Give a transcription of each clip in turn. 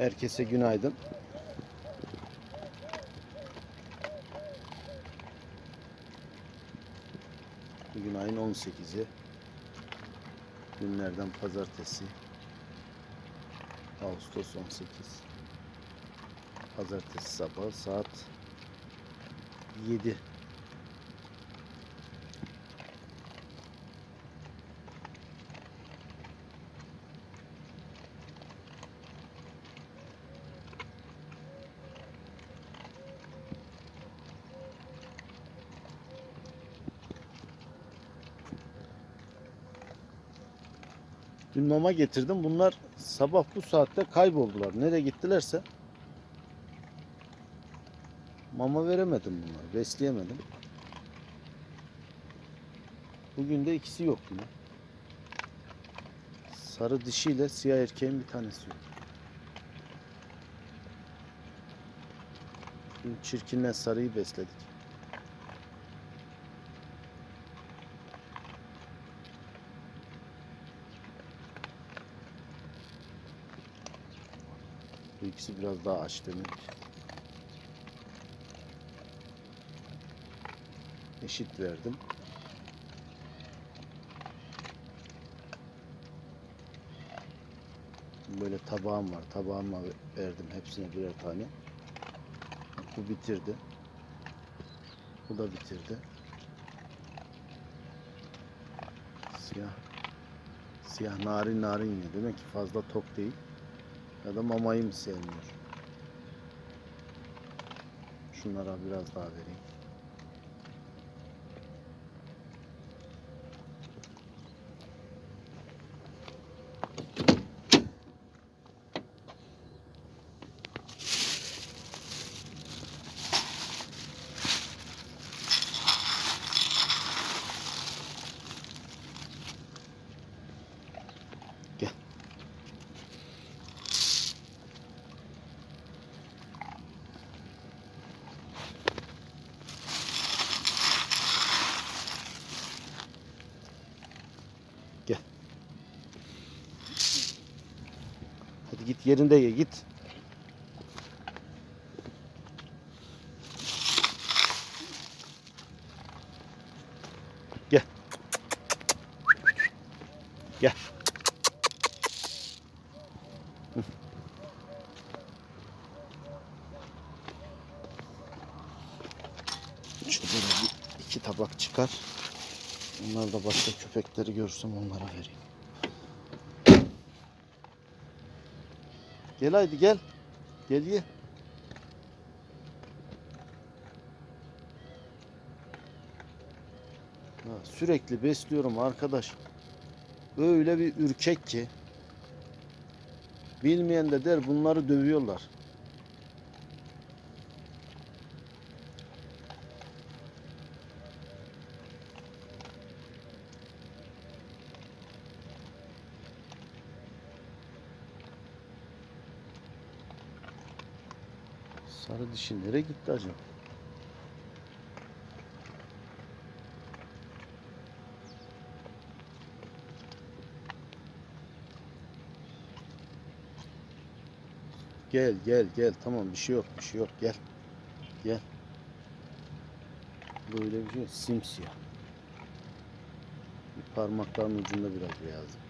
Herkese günaydın. Bugün ayın 18'i. Günlerden pazartesi. Ağustos 18. Pazartesi sabahı saat 7. Mama getirdim. Bunlar sabah bu saatte kayboldular. Nereye gittilerse. Mama veremedim bunlar. Besleyemedim. Bugün de ikisi yok yine. Sarı dişiyle siyah erkeğin bir tanesi yok. Dün çirkinle sarıyı besledik. Bu ikisi biraz daha aç demek. Eşit verdim. Böyle tabağım var. Tabağıma verdim hepsine birer tane. Bu bitirdi. Bu da bitirdi. Siyah. Siyah narin narin yiyor. Demek ki fazla tok değil. Ya da mamayı mı sevmiyor? Şunlara biraz daha vereyim. Hadi git yerinde ye git. Gel. Gel. Bir iki tabak çıkar. Onlar da başka köpekleri görsem onlara vereyim. Gel haydi gel. Gel ye. Ha, sürekli besliyorum arkadaş. Öyle bir ürkek ki. Bilmeyen de der bunları dövüyorlar. Sarı dişi nereye gitti acaba? Gel gel gel tamam bir şey yok bir şey yok gel. Gel. Böyle bir şey simsiyah. Bir parmakların ucunda biraz beyaz.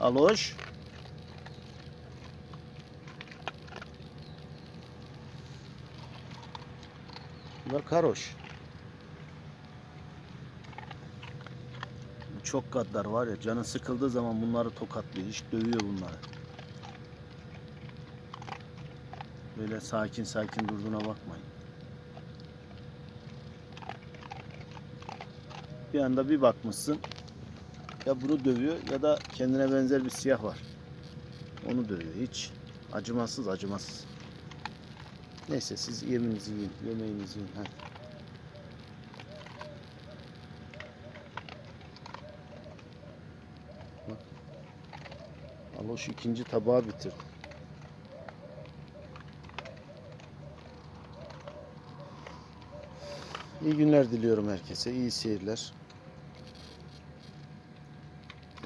Aloş. Bunlar karoş. Çok gaddar var ya canı sıkıldığı zaman bunları tokatlıyor. Hiç dövüyor bunları. Böyle sakin sakin durduğuna bakmayın. Bir anda bir bakmışsın ya bunu dövüyor ya da kendine benzer bir siyah var. Onu dövüyor hiç. Acımasız acımasız. Neyse siz yeminizi yiyin. Yemeğinizi yiyin. Hadi. Ama şu ikinci tabağı bitir. İyi günler diliyorum herkese. İyi seyirler.